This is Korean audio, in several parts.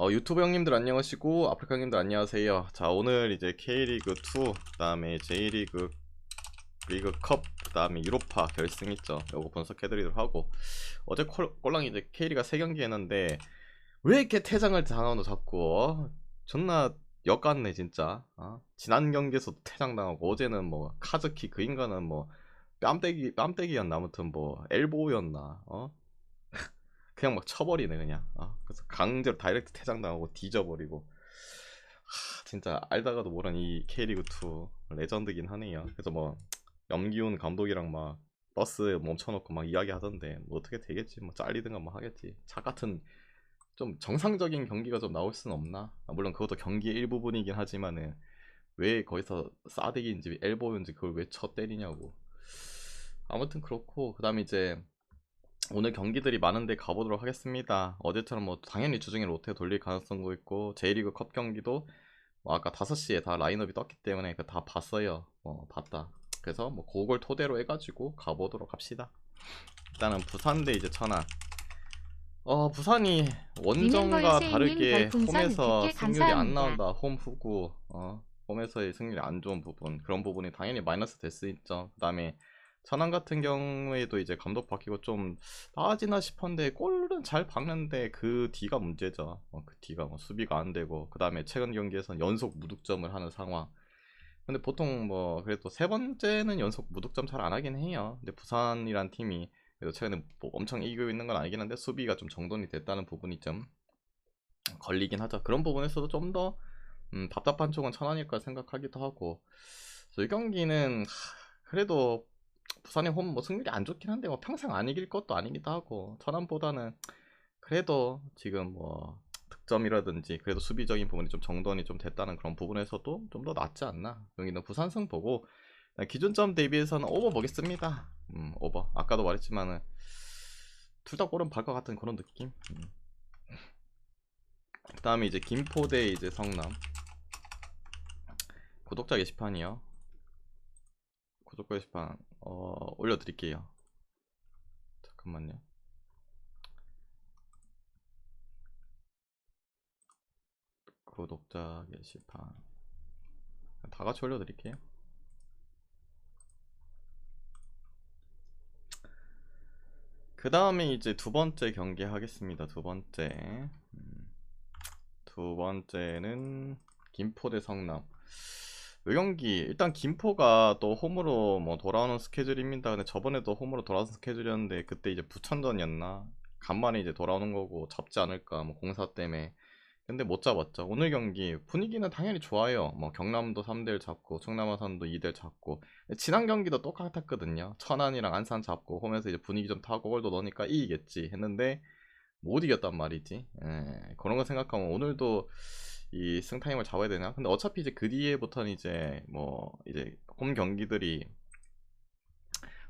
어, 유튜브 형님들 안녕하시고 아프리카 형님들 안녕하세요. 자 오늘 이제 K리그 2 그 다음에 J리그 리그컵 그 다음에 유로파 결승 있죠. 요거 분석해드리도록 하고 어제 콜, 꼴랑이 이제 K리가 3경기 했는데 왜 이렇게 퇴장을 당하노 자꾸 어? 존나 역같네 진짜 어? 지난 경기에서도 퇴장당하고 어제는 뭐 카즈키 그 인간은 뭐 뺨때기 뺨때기였나 아무튼 뭐 엘보였나 어? 그냥 막 쳐버리네 그냥. 어? 그래서 강제로 다이렉트 퇴장당하고 뒤져버리고. 하, 진짜 알다가도 모르는 이 K리그2 레전드긴 하네요. 그래서 뭐 염기훈 감독이랑 막 버스 멈춰놓고 막 이야기 하던데 뭐 어떻게 되겠지? 뭐 잘리든가 뭐 하겠지. 차 같은 좀 정상적인 경기가 좀 나올 수는 없나? 아, 물론 그것도 경기의 일부분이긴 하지만은 왜 거기서 싸대기인지 엘보인지 그걸 왜 쳐 때리냐고. 아무튼 그렇고 그 다음에 이제 오늘 경기들이 많은데 가보도록 하겠습니다. 어제처럼 뭐 당연히 주중에 롯데 돌릴 가능성도 있고 J리그 컵 경기도 뭐 아까 5시에 다 라인업이 떴기 때문에 그 다 봤어요. 어, 봤다. 그래서 뭐 그걸 토대로 해가지고 가보도록 합시다. 일단은 부산 대 이제 천안. 어 부산이 원정과 다르게 홈에서 100개 승률이 안. 나온다. 홈 후구. 어 홈에서의 승률이 안 좋은 부분 그런 부분이 당연히 마이너스 될 수 있죠. 그다음에 천안 같은 경우에도 이제 감독 바뀌고 좀 나아지나 싶었는데 골은 잘 박는데 그 뒤가 문제죠. 어, 그 뒤가 뭐 수비가 안 되고 그 다음에 최근 경기에서는 연속 무득점을 하는 상황. 근데 보통 뭐 그래도 세 번째는 연속 무득점 잘 안 하긴 해요. 근데 부산이란 팀이 그래도 최근에 뭐 엄청 이기고 있는 건 아니긴 한데 수비가 좀 정돈이 됐다는 부분이 좀 걸리긴 하죠. 그런 부분에서도 좀더 음, 답답한 쪽은 천안일까 생각하기도 하고. 이 경기는 하, 그래도 부산의 홈 뭐 승률이 안 좋긴 한데 뭐 평생 안 이길 것도 아니기도 하고 천안보다는 그래도 지금 뭐 득점이라든지 그래도 수비적인 부분이 좀 정돈이 좀 됐다는 그런 부분에서도 좀 더 낫지 않나. 여기는 부산승 보고 기준점 대비해서는 오버 보겠습니다. 음 오버. 아까도 말했지만은 둘 다 골은 발것 같은 그런 느낌. 음. 그 다음에 이제 김포대 이제 성남. 구독자 게시판이요. 구독 게시판 어, 올려드릴게요. 잠깐만요. 구독자 게시판 다 같이 올려드릴게요. 그 다음에 이제 두 번째 경기 하겠습니다. 두 번째. 음, 두 번째는 김포 대 성남. 이 경기 일단 김포가 또 홈으로 뭐 돌아오는 스케줄입니다. 근데 저번에도 홈으로 돌아온 스케줄이었는데 그때 이제 부천전이었나? 간만에 이제 돌아오는 거고 잡지 않을까 뭐 공사 때문에. 근데 못 잡았죠. 오늘 경기 분위기는 당연히 좋아요. 뭐 경남도 3대1 잡고 충남 아산도 2대1 잡고 지난 경기도 똑같았거든요. 천안이랑 안산 잡고 홈에서 이제 분위기 좀 타고 골도 넣으니까 이기겠지 했는데 못 이겼단 말이지. 예, 그런 거 생각하면 오늘도 이 승타임을 잡아야 되나? 근데 어차피 이제 그 뒤에부터는 이제 뭐 이제 홈 경기들이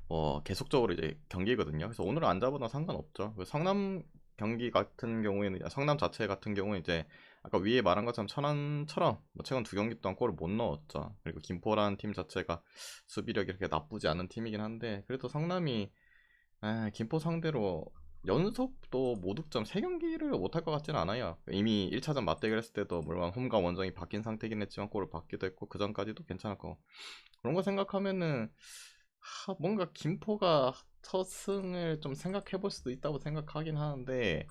뭐 계속적으로 이제 경기거든요. 그래서 오늘 안 잡아도 상관없죠. 그 성남 경기 같은 경우에는 성남 자체 같은 경우에 이제 아까 위에 말한 것처럼 천안처럼 뭐 최근 두 경기 동안 골을 못 넣었죠. 그리고 김포라는 팀 자체가 수비력이 이렇게 나쁘지 않은 팀이긴 한데 그래도 성남이 아, 김포 상대로 연속도 모득점 3경기를 못할 것 같지는 않아요. 이미 1차전 맞대결 했을 때도 물론 홈과 원정이 바뀐 상태긴 했지만 골을 받기도 했고 그 전까지도 괜찮았고 그런 거 생각하면은 하, 뭔가 김포가 첫 승을 좀 생각해 볼 수도 있다고 생각하긴 하는데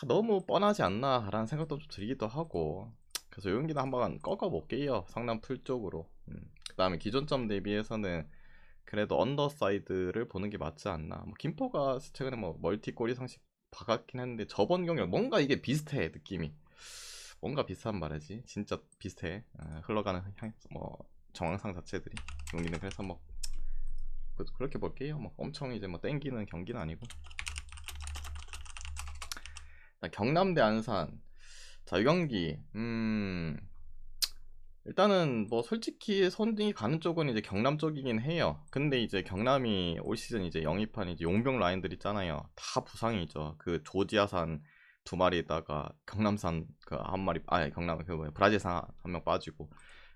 하, 너무 뻔하지 않나 라는 생각도 좀 들기도 하고 그래서 이 경기는 한번 꺾어 볼게요 성남 풀 쪽으로 음. 그 다음에 기존점 대비해서는 그래도 언더사이드를 보는 게 맞지 않나. 뭐 김포가 최근에 뭐 멀티골 이상씩 박았긴 했는데 저번 경기랑 뭔가 이게 비슷해 느낌이. 뭔가 비슷한 말이지. 진짜 비슷해. 아, 흘러가는 향, 뭐 정황상 자체들이 경기는 그래서 뭐 그- 그렇게 볼게요. 뭐 엄청 이제 뭐 땡기는 경기는 아니고. 자, 경남 대 안산. 자, 이 경기. 음. 일단은 뭐 솔직히 손이 가는 쪽은 이제 경남 쪽이긴 해요. 근데 이제 경남이 올 시즌 이제 영입한 이제 용병 라인들 있잖아요. 다 부상이죠. 그 조지아산 두 마리에다가 경남산 그 한 마리, 아 경남 그 뭐야 브라질산 한 명 빠지고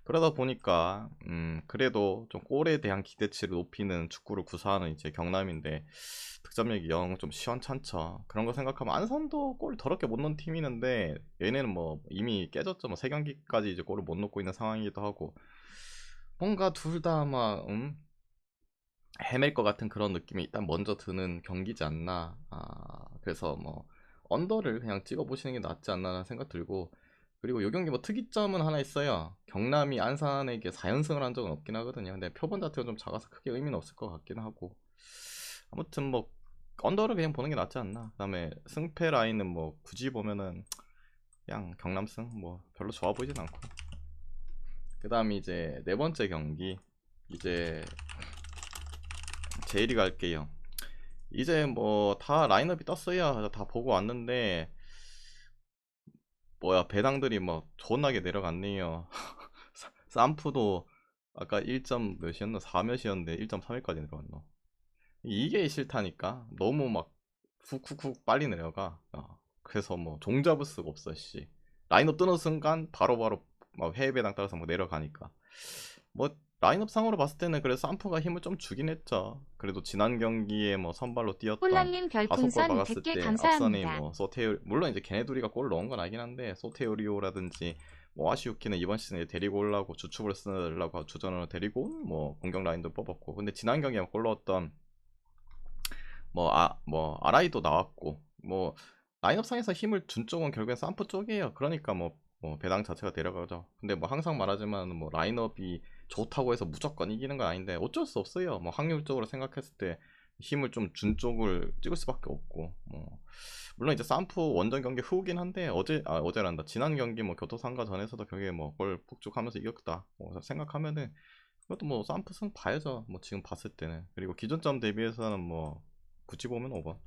그러다 보니까 음 그래도 좀 골에 대한 기대치를 높이는 축구를 구사하는 이제 경남인데 득점력이 영 좀 시원찮죠. 그런 거 생각하면 안산도 골 더럽게 못 넣은 팀이 있는데 얘네는 뭐 이미 깨졌죠. 뭐 세 경기까지 이제 골을 못 넣고 있는 상황이기도 하고 뭔가 둘 다 아마 음 헤맬 것 같은 그런 느낌이 일단 먼저 드는 경기지 않나. 아 그래서 뭐 언더를 그냥 찍어 보시는 게 낫지 않나 생각 들고 그리고 요 경기 뭐 특이점은 하나 있어요. 경남이 안산에게 4연승을 한 적은 없긴 하거든요. 근데 표본 자체가 좀 작아서 크게 의미는 없을 것 같긴 하고. 아무튼 뭐 언더를 그냥 보는 게 낫지 않나. 그다음에 승패 라인은 뭐 굳이 보면은 그냥 경남승 뭐 별로 좋아 보이진 않고. 그다음에 이제 네 번째 경기 이제 제일이 갈게요. 이제 뭐 다 라인업이 떴어요. 다 보고 왔는데 뭐야 배당들이 뭐 존나게 내려갔네요. 쌈프도 아까 1점 몇이었나 4 몇이었는데 1.3일까지 내려갔노. 이게 싫다니까 너무 막 훅훅훅 빨리 내려가. 어, 그래서 뭐 종잡을 수가 없어 씨. 라인업 뜨는 순간 바로바로 막 해외 배당 따라서 뭐 내려가니까. 뭐 라인업 상으로 봤을 때는 그래서 쌈프가 힘을 좀 주긴 했죠. 그래도 지난 경기에 뭐 선발로 뛰었던 골 별풍선 막았을 100개 때 감사합니다. 뭐 소테오 물론 이제 걔네 둘이가 골을 넣은 건 아긴 한데 소테오리오라든지 뭐 아시우키는 이번 시즌에 데리고 오려고 주축을 쓰려고 주전으로 데리고 온뭐 공격 라인도 뽑았고 근데 지난 경기에 골 넣었던 뭐 아 뭐 아라이도 나왔고 뭐 라인업 상에서 힘을 준 쪽은 결국엔 쌈프 쪽이에요. 그러니까 뭐, 뭐 배당 자체가 내려가죠. 근데 뭐 항상 말하지만 뭐 라인업이 좋다고 해서 무조건 이기는 건 아닌데 어쩔 수 없어요. 뭐 확률적으로 생각했을 때 힘을 좀 준 쪽을 찍을 수밖에 없고 뭐 물론 이제 쌈프 원정 경기 후긴 한데 어제 아 어제란다 지난 경기 뭐 교토상가 전에서도 경기에 뭐골 푹쭉하면서 이겼다 뭐 생각하면은 이것도 뭐 쌈프 승 봐야죠. 뭐 지금 봤을 때는 그리고 기존점 대비해서는 뭐 굳이 보면 5번.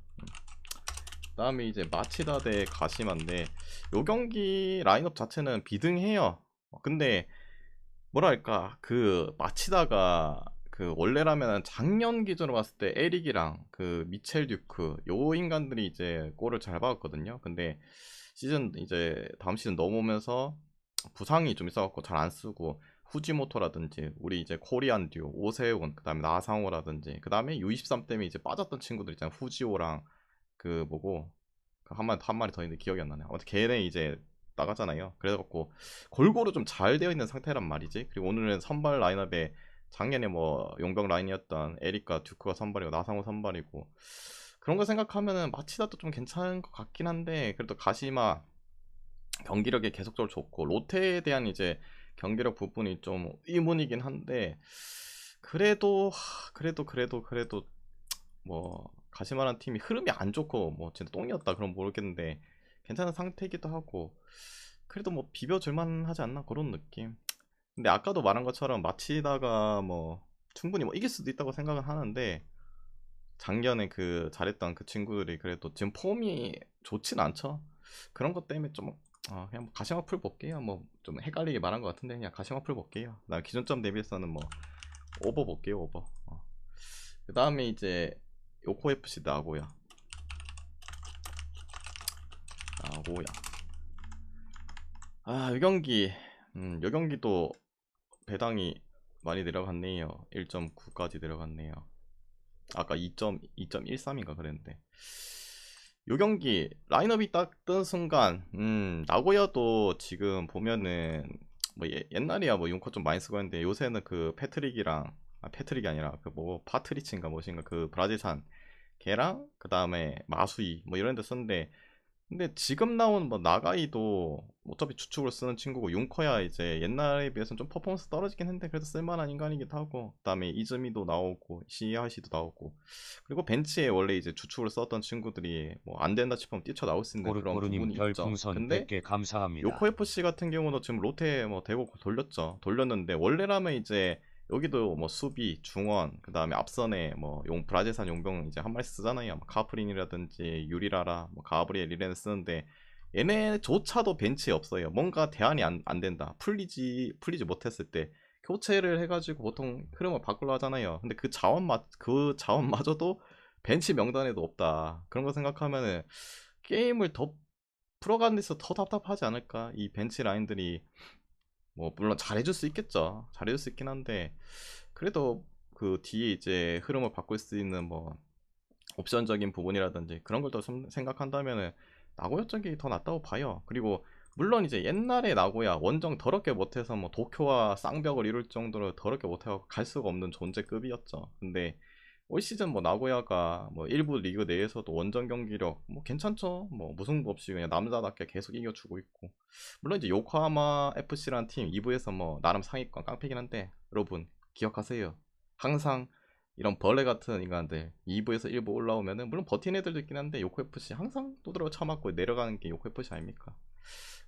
다음에 이제 마치다 대 가시마인데 요 경기 라인업 자체는 비등해요. 어, 근데 뭐랄까 그 마치다가 그 원래라면 작년 기준으로 봤을 때 에릭이랑 그 미첼 듀크 요 인간들이 이제 골을 잘 박았거든요. 근데 시즌 이제 다음 시즌 넘어오면서 부상이 좀 있어갖고 잘 안 쓰고 후지모토라든지 우리 이제 코리안 듀오 오세훈 그다음에 나상호라든지 그다음에 U23 때문에 이제 빠졌던 친구들 있잖아요 후지오랑 그 뭐고 그한 마리 한 마리 더 있는데 기억이 안 나네. 아무튼 걔네 이제 나갔잖아요. 그래갖고 골고루 좀 잘 되어 있는 상태란 말이지. 그리고 오늘은 선발 라인업에 작년에 뭐 용병 라인이었던 에릭과 듀크가 선발이고 나상호 선발이고 그런 거 생각하면은 마치다도 좀 괜찮은 것 같긴 한데 그래도 가시마 경기력이 계속적으로 좋고 롯데에 대한 이제 경기력 부분이 좀 의문이긴 한데 그래도 하, 그래도 그래도 그래도 뭐 가시마란 팀이 흐름이 안 좋고 뭐 진짜 똥이었다 그럼 모르겠는데 괜찮은 상태이기도 하고 그래도 뭐 비벼줄만 하지 않나 그런 느낌. 근데 아까도 말한 것처럼 마치다가 뭐 충분히 뭐 이길 수도 있다고 생각은 하는데 작년에 그 잘했던 그 친구들이 그래도 지금 폼이 좋진 않죠. 그런 것 때문에 좀 어, 그냥 뭐 가시마 풀 볼게요. 뭐 좀 헷갈리게 말한 것 같은데 그냥 가시마 풀 볼게요. 나 기존점 대비해서는 뭐 오버 볼게요 오버. 어. 그 다음에 이제 요코FC 나고야. 나고야. 아, 이 경기. 음, 이 경기도 배당이 많이 내려갔네요. 1.9까지 내려갔네요. 아까 2.2.13인가 그랬는데. 요 경기 라인업이 딱 뜬 순간 음 나고야도 지금 보면은 뭐 예, 옛날이야 뭐 용커 좀 많이 쓰고 했는데 요새는 그 패트릭이랑 아 패트릭이 아니라 그 뭐 파트리치인가 뭐신가 그 브라질산 걔랑 그 다음에 마수이 뭐 이런 데 쓰는데 근데 지금 나온 뭐 나가이도 어차피 주축을 쓰는 친구고 용커야 이제 옛날에 비해서는 좀 퍼포먼스 떨어지긴 했는데 그래도 쓸만한 인간이기도 하고 그다음에 이즈미도 나오고 시하시도 나오고 그리고 벤치에 원래 이제 주축을 썼던 친구들이 뭐 안 된다 싶으면 뛰쳐 나올 수 있는 그런 부분이 있죠. 별풍선 근데 100개 감사합니다. 요코 FC 같은 경우도 지금 롯데 뭐 대고 돌렸죠. 돌렸는데 원래라면 이제 여기도 뭐 수비, 중원, 그 다음에 앞선에 뭐 용 브라질산 용병 이제 한 마리 쓰잖아요. 뭐 카프린이라든지 유리라라, 뭐 가브리엘 이레는 쓰는데 얘네조차도 벤치에 없어요. 뭔가 대안이 안, 안 된다. 풀리지 풀리지 못했을 때 교체를 해가지고 보통 흐름을 바꾸려 하잖아요. 근데 그 자원마 그 자원마저도 벤치 명단에도 없다. 그런 거 생각하면은 게임을 더 풀어가는 데서 더 답답하지 않을까? 이 벤치 라인들이 뭐 물론 잘해줄 수 있겠죠. 잘해줄 수 있긴 한데 그래도 그 뒤에 이제 흐름을 바꿀 수 있는 뭐 옵션적인 부분이라든지 그런 걸 더 생각한다면은 나고야 쪽이 더 낫다고 봐요. 그리고 물론 이제 옛날에 나고야 원정 더럽게 못해서 뭐 도쿄와 쌍벽을 이룰 정도로 더럽게 못해서 갈 수가 없는 존재급이었죠. 근데 올 시즌 뭐 나고야가 뭐 일부 리그 내에서도 원정 경기력 뭐 괜찮죠. 뭐 무승부 없이 그냥 남자답게 계속 이겨주고 있고 물론 이제 요코하마 FC라는 팀 2부에서 뭐 나름 상위권 깡패긴 한데 여러분 기억하세요. 항상 이런 벌레 같은 인간들 2부에서 1부 올라오면은 물론 버틴 애들도 있긴 한데 요코 FC 항상 두드려 쳐맞고 내려가는 게 요코 FC 아닙니까?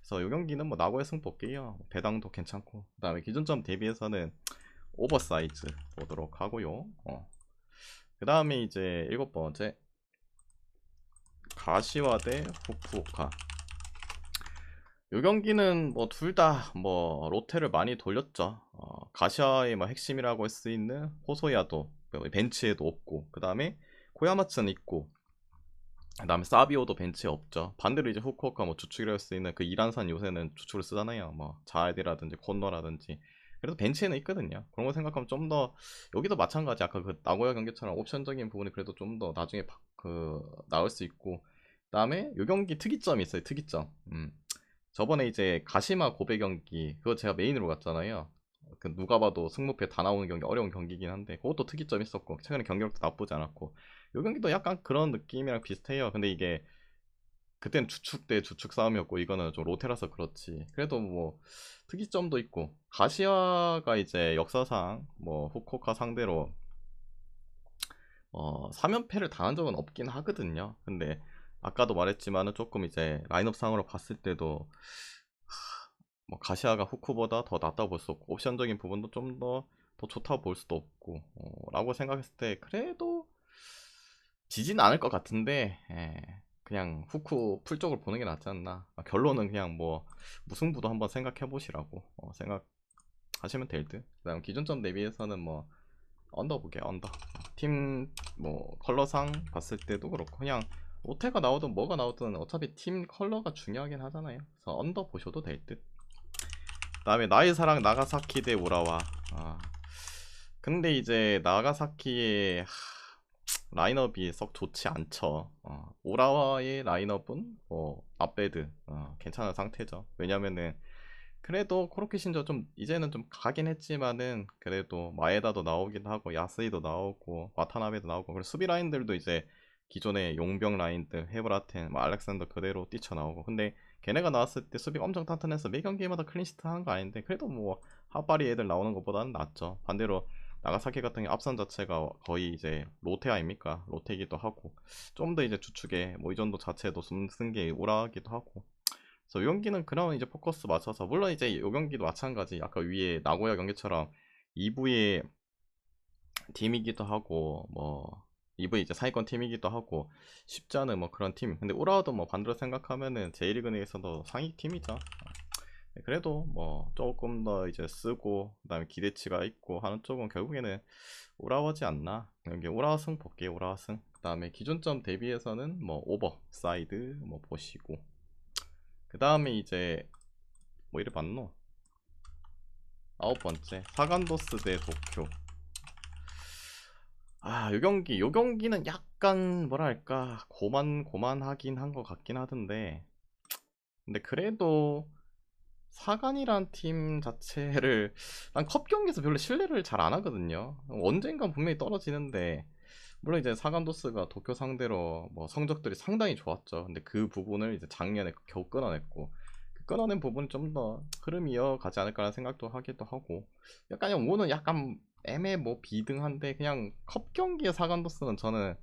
그래서 요 경기는 뭐 나고야 승 볼게요. 배당도 괜찮고 그다음에 기준점 대비해서는 오버사이즈 보도록 하고요. 어. 그 다음에 이제 일곱 번째. 가시와 대 후쿠오카. 요 경기는 뭐 둘 다 뭐 로테를 많이 돌렸죠. 어, 가시와의 뭐 핵심이라고 할 수 있는 호소야도 벤치에도 없고 그 다음에 코야마츠는 있고 그 다음에 사비오도 벤치에 없죠. 반대로 이제 후쿠오카 뭐 주축이라 할 수 있는 그 이란산 요새는 주축을 쓰잖아요. 뭐 자에디라든지 콘노라든지 그래도 벤치에는 있거든요. 그런 거 생각하면 좀 더 여기도 마찬가지 아까 그 나고야 경기처럼 옵션적인 부분이 그래도 좀 더 나중에 바, 그 나올 수 있고 그다음에 요 경기 특이점이 있어요. 특이점. 음. 저번에 이제 가시마 고베 경기 그거 제가 메인으로 갔잖아요. 그 누가 봐도 승무패 다 나오는 경기 어려운 경기긴 한데 그것도 특이점 있었고 최근에 경기력도 나쁘지 않았고 요 경기도 약간 그런 느낌이랑 비슷해요. 근데 이게 그땐 주축 대 주축 싸움이었고 이거는 좀 로테라서 그렇지. 그래도 뭐 특이점도 있고 가시아가 이제 역사상 뭐 후코카 상대로 어 3연패를 당한 적은 없긴 하거든요. 근데 아까도 말했지만은 조금 이제 라인업 상으로 봤을 때도 뭐 가시아가 후쿠보다 더 낫다고 볼 수 없고 옵션적인 부분도 좀 더 더 좋다고 볼 수도 없고 어, 라고 생각했을 때 그래도 지진 않을 것 같은데 예. 그냥 후쿠 풀 쪽을 보는 게 낫지 않나. 아, 결론은 그냥 뭐 무승부도 한번 생각해 보시라고 어, 생각하시면 될듯. 그 다음 기준점 대비해서는 뭐 언더 보게 언더 팀 뭐 컬러상 봤을 때도 그렇고 그냥 오테가 나오든 뭐가 나오든 어차피 팀 컬러가 중요하긴 하잖아요. 그래서 언더 보셔도 될듯. 그 다음에 나의 사랑 나가사키 대 오라와. 아. 근데 이제 나가사키의 하... 라인업이 썩 좋지 않죠. 어, 오라와의 라인업은 뭐 앞베드 어, 괜찮은 상태죠. 왜냐면은 그래도 코로키 신저 좀 이제는 좀 가긴 했지만은 그래도 마에다도 나오긴 하고 야스이도 나오고 와타나베도 나오고 그리고 수비 라인들도 이제 기존의 용병 라인들 헤브라텐, 뭐 알렉산더 그대로 뛰쳐나오고 근데 걔네가 나왔을 때 수비가 엄청 탄탄해서 매 경기마다 클린시트 하는 거 아닌데 그래도 뭐 하바리 애들 나오는 것보다는 낫죠 반대로 나가사키 같은 게 앞선 자체가 거의 이제 로테 아닙니까? 로테이기도 하고 좀 더 이제 주축에 뭐이 정도 자체도 쓴 게 오라기도 하고. 그래서 이 경기는 그러면 이제 포커스 맞춰서 물론 이제 이 경기도 마찬가지 아까 위에 나고야 경기처럼 2부의 팀이기도 하고 뭐 2부 이제 상위권 팀이기도 하고 쉽지 않은 뭐 그런 팀. 근데 오라도 뭐 반대로 생각하면은 제이리그 내에서도 상위 팀이죠. 네, 그래도 뭐 조금 더 이제 쓰고 그다음에 기대치가 있고 하는 쪽은 결국에는 오라워지 않나? 여기 오라승 볼게요 오라승. 그 다음에 기준점 대비해서는 뭐 오버 사이드 뭐 보시고. 그 다음에 이제 뭐 이래 봤노? 아홉 번째 사간도스 대 도쿄. 아, 요 경기, 요 경기는 약간 뭐랄까 고만 고만하긴 한 것 같긴 하던데, 근데 그래도 사간이란 팀 자체를 난 컵 경기에서 별로 신뢰를 잘 안 하거든요. 언젠간 분명히 떨어지는데 물론 이제 사간도스가 도쿄 상대로 뭐 성적들이 상당히 좋았죠. 근데 그 부분을 이제 작년에 겨우 끊어냈고 그 끊어낸 부분이 좀 더 흐름이 이어가지 않을까라는 생각도 하기도 하고 약간 오는 약간 애매 뭐 비등한데 그냥 컵 경기의 사간도스는 저는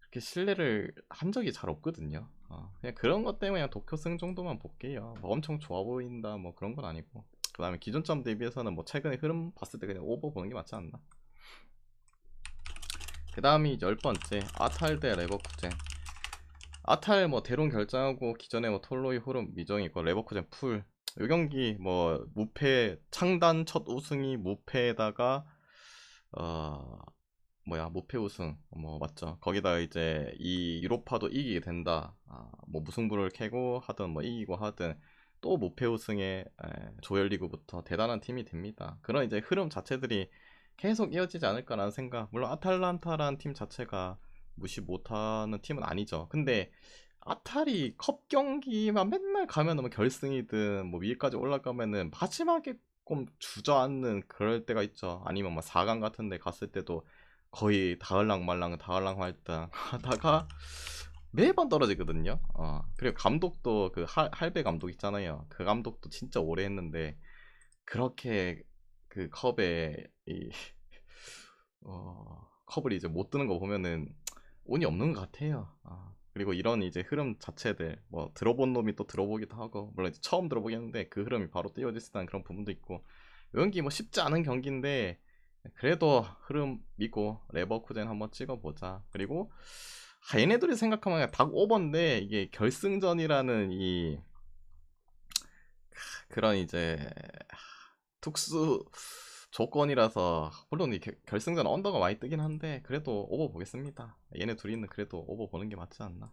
그렇게 신뢰를 한 적이 잘 없거든요. 어, 그냥 그런 것 때문에 그냥 도쿄 승 정도만 볼게요. 뭐 엄청 좋아 보인다 뭐 그런 건 아니고. 그 다음에 기존점 대비해서는 뭐 최근에 흐름 봤을 때 그냥 오버 보는 게 맞지 않나. 그 다음이 열 번째 아탈 대 레버쿠젠. 아탈 뭐 대론 결정하고 기존에 뭐 톨로이 호름 미정이 있고 레버쿠젠 풀. 요 경기 뭐 무패 창단 첫 우승이 무패에다가 어 뭐야 무패 우승 뭐 맞죠 거기다 이제 이 유로파도 이기게 된다 아, 뭐 무승부를 캐고 하든 뭐 이기고 하든 또 무패 우승에 에, 조열리그부터 대단한 팀이 됩니다. 그런 이제 흐름 자체들이 계속 이어지지 않을까라는 생각. 물론 아탈란타라는 팀 자체가 무시 못하는 팀은 아니죠. 근데 아탈이 컵 경기만 맨날 가면은 뭐 결승이든 뭐 위에까지 올라가면은 마지막에 좀 주저앉는 그럴 때가 있죠. 아니면 뭐 4강 같은 데 갔을 때도 거의 다을랑 말랑 다을랑 말랑 하다가 매번 떨어지거든요. 어, 그리고 감독도 그 할, 할배 감독 있잖아요. 그 감독도 진짜 오래 했는데 그렇게 그 컵에 이 어, 컵을 이제 못 드는 거 보면은 운이 없는 것 같아요. 아, 그리고 이런 이제 흐름 자체들 뭐 들어본 놈이 또 들어보기도 하고 물론 처음 들어보겠는데 그 흐름이 바로 띄워질 수 있다는 그런 부분도 있고 여기 뭐 쉽지 않은 경기인데 그래도 흐름 믿고 레버쿠젠 한번 찍어보자. 그리고 아, 얘네들이 생각하면 닭 오버인데 이게 결승전이라는 이 그런 이제 특수 조건이라서 물론 이 겨- 결승전 언더가 많이 뜨긴 한데 그래도 오버 보겠습니다. 얘네 둘이는 그래도 오버 보는 게 맞지 않나.